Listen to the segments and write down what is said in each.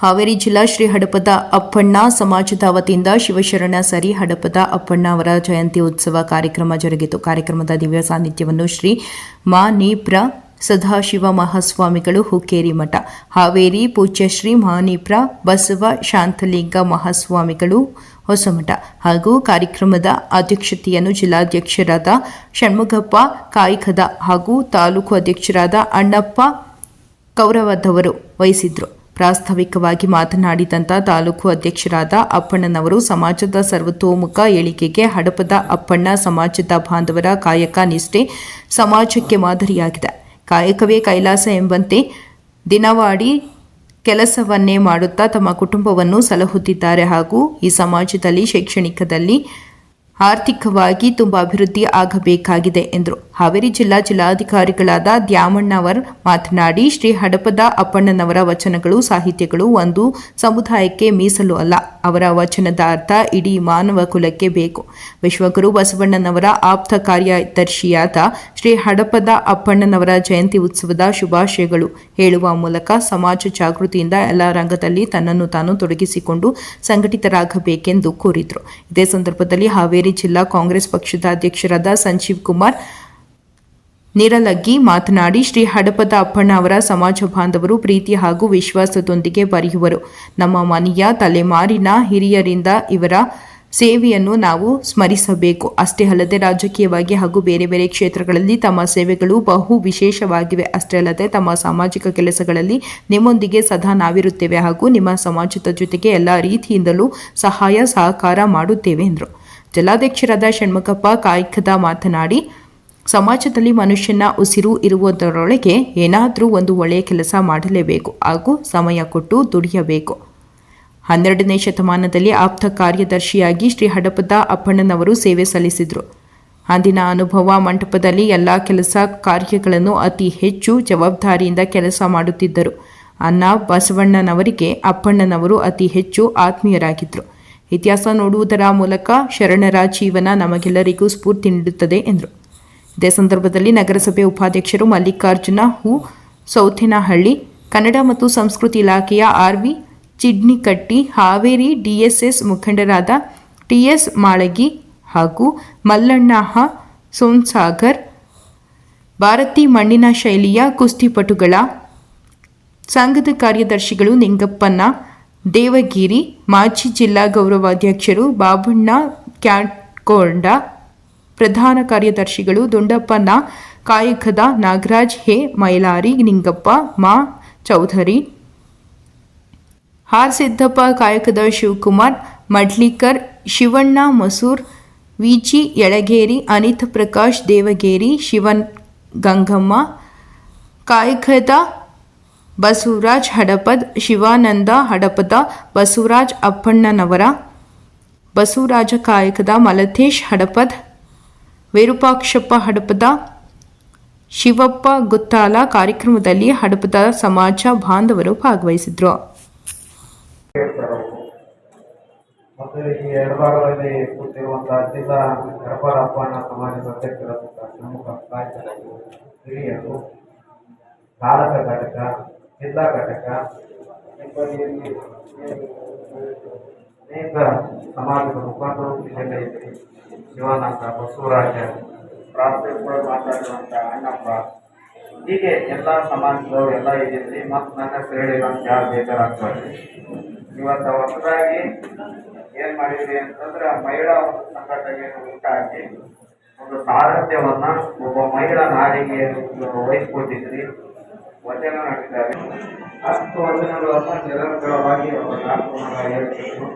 ಹಾವೇರಿ ಜಿಲ್ಲಾ ಶ್ರೀ ಹಡಪದ ಅಪ್ಪಣ್ಣ ಸಮಾಜದ ವತಿಯಿಂದ ಶಿವಶರಣ ಸರಿ ಹಡಪದ ಅಪ್ಪಣ್ಣ ಅವರ ಜಯಂತಿ ಉತ್ಸವ ಕಾರ್ಯಕ್ರಮ ಜರುಗಿತು. ಕಾರ್ಯಕ್ರಮದ ದಿವ್ಯ ಸಾನ್ನಿಧ್ಯವನ್ನು ಶ್ರೀ ಮಾ ನೀಪ್ರ ಸದಾಶಿವ ಮಹಾಸ್ವಾಮಿಗಳು ಹುಕ್ಕೇರಿ ಮಠ, ಹಾವೇರಿ ಪೂಜ್ಯ ಶ್ರೀ ಮಾನೀಪ್ರ ಬಸವ ಶಾಂತಲಿಂಗ ಮಹಾಸ್ವಾಮಿಗಳು ಹೊಸಮಠ ಹಾಗೂ ಕಾರ್ಯಕ್ರಮದ ಅಧ್ಯಕ್ಷತೆಯನ್ನು ಜಿಲ್ಲಾಧ್ಯಕ್ಷರಾದ ಷಣ್ಮುಖಪ್ಪ ಕಾಯಿಕದ ಹಾಗೂ ತಾಲೂಕು ಅಧ್ಯಕ್ಷರಾದ ಅಣ್ಣಪ್ಪ ಕೌರವದವರು ವಹಿಸಿದ್ರು. ಪ್ರಾಸ್ತಾವಿಕವಾಗಿ ಮಾತನಾಡಿದಂಥ ತಾಲೂಕು ಅಧ್ಯಕ್ಷರಾದ ಅಪ್ಪಣ್ಣನವರು, ಸಮಾಜದ ಸರ್ವತೋಮುಖ ಏಳಿಗೆಗೆ ಹಡಪದ ಅಪ್ಪಣ್ಣ, ಸಮಾಜದ ಬಾಂಧವರ ಕಾಯಕ ನಿಷ್ಠೆ ಸಮಾಜಕ್ಕೆ ಮಾದರಿಯಾಗಿದೆ. ಕಾಯಕವೇ ಕೈಲಾಸ ಎಂಬಂತೆ ದಿನವಾಡಿ ಕೆಲಸವನ್ನೇ ಮಾಡುತ್ತಾ ತಮ್ಮ ಕುಟುಂಬವನ್ನು ಸಲಹುತ್ತಿದ್ದಾರೆ ಹಾಗೂ ಈ ಸಮಾಜದಲ್ಲಿ ಶೈಕ್ಷಣಿಕದಲ್ಲಿ ಆರ್ಥಿಕವಾಗಿ ತುಂಬ ಅಭಿವೃದ್ಧಿ ಆಗಬೇಕಾಗಿದೆ ಎಂದರು. ಹಾವೇರಿ ಜಿಲ್ಲಾ ಜಿಲ್ಲಾಧಿಕಾರಿಗಳಾದ ದ್ಯಾಮಣ್ಣವರ್ ಮಾತನಾಡಿ, ಶ್ರೀ ಹಡಪದ ಅಪ್ಪಣ್ಣನವರ ವಚನಗಳು, ಸಾಹಿತ್ಯಗಳು ಒಂದು ಸಮುದಾಯಕ್ಕೆ ಮೀಸಲು ಅಲ್ಲ. ಅವರ ವಚನದ ಅರ್ಥ ಇಡೀ ಮಾನವ ಕುಲಕ್ಕೆ ಬೇಕು. ವಿಶ್ವಗುರು ಬಸವಣ್ಣನವರ ಆಪ್ತ ಕಾರ್ಯದರ್ಶಿಯಾದ ಶ್ರೀ ಹಡಪದ ಅಪ್ಪಣ್ಣನವರ ಜಯಂತಿ ಉತ್ಸವದ ಶುಭಾಶಯಗಳು. ಹೇಳುವ ಮೂಲಕ ಸಮಾಜ ಜಾಗೃತಿಯಿಂದ ಎಲ್ಲ ರಂಗದಲ್ಲಿ ತನ್ನನ್ನು ತಾನು ತೊಡಗಿಸಿಕೊಂಡು ಸಂಘಟಿತರಾಗಬೇಕೆಂದು ಕೋರಿದರು. ಇದೇ ಸಂದರ್ಭದಲ್ಲಿ ಹಾವೇರಿ ಜಿಲ್ಲಾ ಕಾಂಗ್ರೆಸ್ ಪಕ್ಷದ ಅಧ್ಯಕ್ಷರಾದ ಸಂಜೀವ್ ಕುಮಾರ್ ನಿರಲಗ್ಗಿ ಮಾತನಾಡಿ, ಶ್ರೀ ಹಡಪದ ಅಪ್ಪಣ್ಣ ಅವರ ಸಮಾಜ ಬಾಂಧವರು ಪ್ರೀತಿ ಹಾಗೂ ವಿಶ್ವಾಸದೊಂದಿಗೆ ಬರೆಯುವರು. ನಮ್ಮ ಮನೆಯ ತಲೆಮಾರಿನ ಹಿರಿಯರಿಂದ ಇವರ ಸೇವೆಯನ್ನು ನಾವು ಸ್ಮರಿಸಬೇಕು. ಅಷ್ಟೇ ಅಲ್ಲದೆ ರಾಜಕೀಯವಾಗಿ ಹಾಗೂ ಬೇರೆ ಬೇರೆ ಕ್ಷೇತ್ರಗಳಲ್ಲಿ ತಮ್ಮ ಸೇವೆಗಳು ಬಹು ವಿಶೇಷವಾಗಿವೆ. ಅಷ್ಟೇ ಅಲ್ಲದೆ ತಮ್ಮ ಸಾಮಾಜಿಕ ಕೆಲಸಗಳಲ್ಲಿ ನಿಮ್ಮೊಂದಿಗೆ ಸದಾ ನಾವಿರುತ್ತೇವೆ ಹಾಗೂ ನಿಮ್ಮ ಸಮಾಜದ ಜೊತೆಗೆ ಎಲ್ಲ ರೀತಿಯಿಂದಲೂ ಸಹಾಯ, ಸಹಕಾರ ಮಾಡುತ್ತೇವೆ, ಎಂದರು. ಜಿಲ್ಲಾಧ್ಯಕ್ಷರಾದ ಷಣ್ಮುಖಪ್ಪ ಕಾಯ್ಕದ ಮಾತನಾಡಿ, ಸಮಾಜದಲ್ಲಿ ಮನುಷ್ಯನ ಉಸಿರು ಇರುವುದರೊಳಗೆ ಏನಾದರೂ ಒಂದು ಒಳ್ಳೆಯ ಕೆಲಸ ಮಾಡಲೇಬೇಕು ಹಾಗೂ ಸಮಯ ಕೊಟ್ಟು ದುಡಿಯಬೇಕು. ಹನ್ನೆರಡನೇ ಶತಮಾನದಲ್ಲಿ ಆಪ್ತ ಕಾರ್ಯದರ್ಶಿಯಾಗಿ ಶ್ರೀ ಹಡಪದ ಅಪ್ಪಣ್ಣನವರು ಸೇವೆ ಸಲ್ಲಿಸಿದರು. ಅಂದಿನ ಅನುಭವ ಮಂಟಪದಲ್ಲಿ ಎಲ್ಲ ಕೆಲಸ ಕಾರ್ಯಗಳನ್ನು ಅತಿ ಹೆಚ್ಚು ಜವಾಬ್ದಾರಿಯಿಂದ ಕೆಲಸ ಮಾಡುತ್ತಿದ್ದರು. ಅನ್ನ ಬಸವಣ್ಣನವರಿಗೆ ಅಪ್ಪಣ್ಣನವರು ಅತಿ ಹೆಚ್ಚು ಆತ್ಮೀಯರಾಗಿದ್ದರು ಇತಿಹಾಸ ನೋಡುವುದರ ಮೂಲಕ ಶರಣರ ಜೀವನ ನಮಗೆಲ್ಲರಿಗೂ ಸ್ಫೂರ್ತಿ ನೀಡುತ್ತದೆ, ಎಂದರು. ಇದೇ ಸಂದರ್ಭದಲ್ಲಿ ನಗರಸಭೆ ಉಪಾಧ್ಯಕ್ಷರು ಮಲ್ಲಿಕಾರ್ಜುನ ಹೂ ಸೌಥೇನಹಳ್ಳಿ ಕನ್ನಡ ಮತ್ತು ಸಂಸ್ಕೃತಿ ಇಲಾಖೆಯ R V Chidnikatti, Haveri DSS ಮುಖಂಡರಾದ ಟಿಎಸ್ ಮಾಳಗಿ ಹಾಗೂ ಮಲ್ಲಣ್ಣಹ ಸೋನ್ಸಾಗರ್ ಭಾರತಿ ಮಣ್ಣಿನ ಶೈಲಿಯ ಕುಸ್ತಿಪಟುಗಳ, ಸಂಘದ ಕಾರ್ಯದರ್ಶಿಗಳು ನಿಂಗಪ್ಪನ ದೇವಗಿರಿ ಮಾಜಿ ಜಿಲ್ಲಾ ಗೌರವಾಧ್ಯಕ್ಷರು ಬಾಬಣ್ಣ ಕ್ಯಾಟ್ಕೊಂಡ ಪ್ರಧಾನ ಕಾರ್ಯದರ್ಶಿಗಳು ದುಂಡಪ್ಪನ ಕಾಯಕದ ನಾಗರಾಜ್ ಹೇ, ಮೈಲಾರಿ ನಿಂಗಪ್ಪ, ಮಾ ಚೌಧರಿ, ಆರ್ ಸಿದ್ದಪ್ಪ, ಕಾಯಕದ ಶಿವಕುಮಾರ್, ಮಡ್ಲಿಕರ್, ಶಿವಣ್ಣ ಮಸೂರ್, ವಿಜಿ ಯಳಗೇರಿ, ಅನಿತ ಪ್ರಕಾಶ್, ದೇವಗೇರಿ, ಶಿವನ್ ಗಂಗಮ್ಮ, ಕಾಯಕದ ಬಸವರಾಜ್ ಹಡಪದ್, ಶಿವಾನಂದ ಹಡಪದ, ಬಸವರಾಜ್ ಅಪ್ಪಣ್ಣನವರ, ಬಸವರಾಜ ಕಾಯಕದ, ಮಲತೇಶ್ ಹಡಪದ್, ವಿರೂಪಾಕ್ಷಪ್ಪ ಹಡಪದ, ಶಿವಪ್ಪ ಗುತ್ತಾಲ ಕಾರ್ಯಕ್ರಮದಲ್ಲಿ ಹಡಪದ ಸಮಾಜ ಬಾಂಧವರು ಭಾಗವಹಿಸಿದ್ರು. ಮತ್ತು ಘಟಕ ಜಿಲ್ಲಾ ಘಟಕ ಸಿಬ್ಬಂದಿಯಲ್ಲಿ ಅನೇಕ ಸಮಾಜದ ಮುಖಂಡರು ಜಿಲ್ಲೆಯಲ್ಲಿ ಶಿವಾನಂದ ಬಸವರಾಜ ಪ್ರಾಥಮಿಕ ಮಾತಾಡುವಂಥ ಅಣ್ಣಪ್ಪ. ಹೀಗೆ ಎಲ್ಲ ಸಮಾಜದವರು ಎಲ್ಲ ಇದರಲ್ಲಿ ಮತ್ತು ನನ್ನ ಹೇಳಿ ನಮ್ಗೆ ಯಾರು ಬೇಜಾರಾಗ್ತಾರೆ ಇವತ್ತು ಹೊಸದಾಗಿ ಏನು ಮಾಡಿದ್ರಿ ಅಂತಂದ್ರೆ ಮಹಿಳಾ ಒಂದು ಊಟ ಉಂಟಾಗಿ ಒಂದು ಸಾರಥ್ಯವನ್ನ ಒಬ್ಬ ಮಹಿಳಾ ನಾರಿಗೆ ವಹಿಸ್ಕೊಟ್ಟಿದ್ರಿ. ವಚನ ಆಗಿದ್ದಾರೆ ಅಷ್ಟು ವಚನಗಳನ್ನು ನಿರಂತರವಾಗಿ ಅವರ ಕಾರ್ಯಕ್ರಮಗಳ ಹೇಳ್ತಿದ್ರು.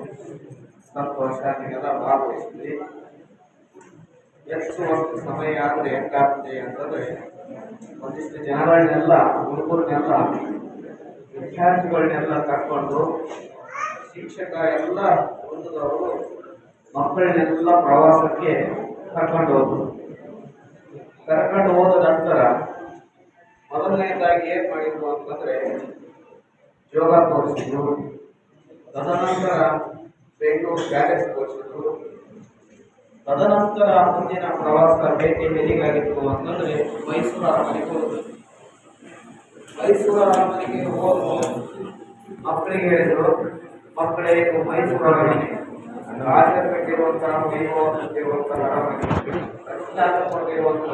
ಸಂತೋಷ ನೀವೆಲ್ಲ ಭಾಗವಹಿಸಿದ್ರಿ ಎಷ್ಟು ವರ್ಷ ಸಮಯ ಆದರೆ ಹೆಂಗಾಗ್ತದೆ ಅಂತಂದ್ರೆ ಒಂದಿಷ್ಟು ಜನಗಳನ್ನೆಲ್ಲ ಹುಡುಗರನ್ನೆಲ್ಲ ವಿದ್ಯಾರ್ಥಿಗಳನ್ನೆಲ್ಲ ಕರ್ಕೊಂಡು ಶಿಕ್ಷಕ ಎಲ್ಲ ವೃಂದದವರು ಮಕ್ಕಳನ್ನೆಲ್ಲ ಪ್ರವಾಸಕ್ಕೆ ಕರ್ಕೊಂಡು ಹೋದ್ರು. ಕರ್ಕೊಂಡು ಹೋದ ನಂತರ ಮೊದಲನೇದಾಗಿ ಏನ್ ಮಾಡಿದ್ರು ಅಂತಂದ್ರೆ ಯೋಗ ತೋರಿಸಿದ್ರು. ತದನಂತರ ಬೆಂಗಳೂರು ಪ್ಯಾಲೇಸ್ ತೋರಿಸಿದ್ರು. ತದನಂತರ ಮುಂದಿನ ಪ್ರವಾಸ ಭೇಟಿ ಎಲ್ಲಿಗಾಗಿತ್ತು ಅಂತಂದ್ರೆ ಮೈಸೂರು ಅರಮನೆಗೆ ಹೋದ್ರು. ಮೈಸೂರು ಅರಮನೆಗೆ ಹೋದ್ರು. ಮಕ್ಕಳಿಗೆ ಹೇಳಿದ್ರು, ಮಕ್ಕಳೇ ಮೈಸೂರು ಅರಮನೆ. ರಾಜರು ಕಟ್ಟಿರುವಂತಹ ವೈಭವ ಹೊಂದಿರುವಂತಹ ಅರಮನೆ. ಕಟ್ಟಿರುವಂತಹ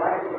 ಮಾಡಿ